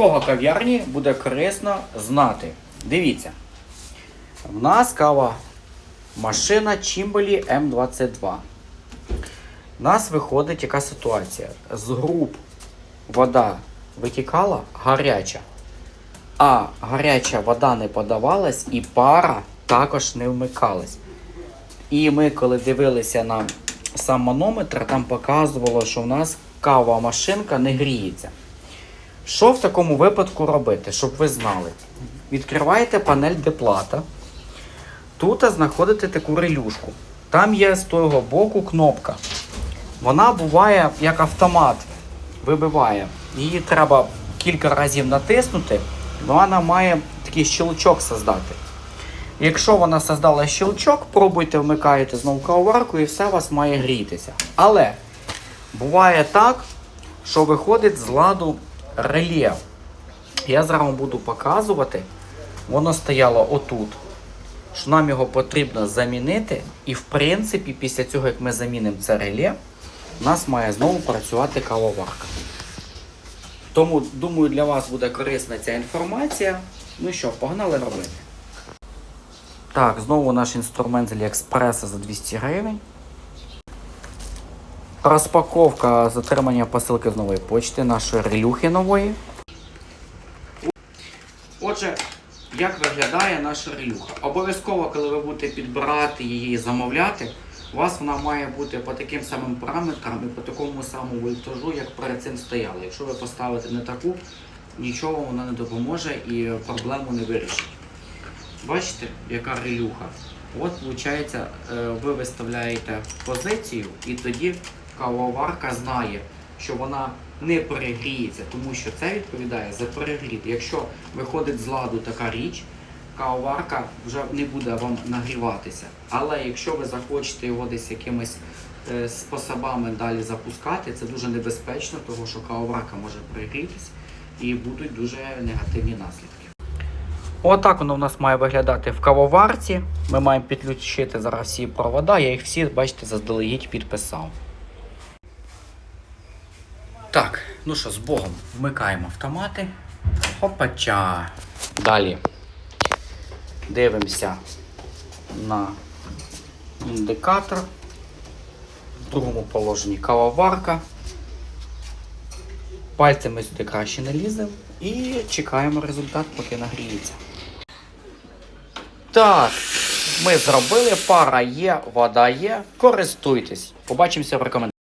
кого кав'ярні буде корисно знати. Дивіться. В нас кава машина Чімбелі М22. У нас виходить яка ситуація. З груп вода витікала гаряча, а гаряча вода не подавалась і пара також не вмикалась. І ми, коли дивилися на сам манометр, там показувало, що в нас кава машинка не гріється. Що в такому випадку робити, щоб ви знали? Відкриваєте панель деплата. Тут знаходите таку релюшку. Там є з того боку кнопка. Вона буває як автомат, вибиває. Її треба кілька разів натиснути, вона має такий щелчок создати. Якщо вона создала щелчок, пробуйте, вмикаєте знову кавоварку і все у вас має грітися. Але буває так, що виходить з ладу реле. Я зараз вам буду показувати. Воно стояло отут. Що нам його потрібно замінити. І в принципі, після цього, як ми замінимо це реле, у нас має знову працювати кавоварка. Тому, думаю, для вас буде корисна ця інформація. Ну що, погнали робити. Так, знову наш інструмент з Аліекспреса за 200 гривень. Розпаковка затримання посилки з нової почти нашої релюхи нової. Отже, як виглядає наша релюха? Обов'язково, коли ви будете підбирати її і замовляти, у вас вона має бути по таким самим параметрам і по такому самому вольтажу, як перед цим стояла. Якщо ви поставите не таку, нічого вона не допоможе і проблему не вирішить. Бачите, яка релюха? От, виходить, ви виставляєте позицію, і тоді кавоварка знає, що вона не перегріється, тому що це відповідає за перегрів. Якщо виходить з ладу така річ, кавоварка вже не буде вам нагріватися. Але якщо ви захочете його десь якимись е, способами далі запускати, це дуже небезпечно, тому що кавоварка може перегрітися і будуть дуже негативні наслідки. Отак воно в нас має виглядати в кавоварці. Ми маємо підключити зараз всі провода. Я їх всі, бачите, заздалегідь підписав. Так, ну що, з Богом, вмикаємо автомати. Хопача. Далі дивимося на індикатор. В другому положенні кавоварка. Пальцями сюди краще не ліземо і чекаємо результат, поки нагріється. Так, ми зробили, пара є, вода є. Користуйтесь. Побачимося в рекомендаціях.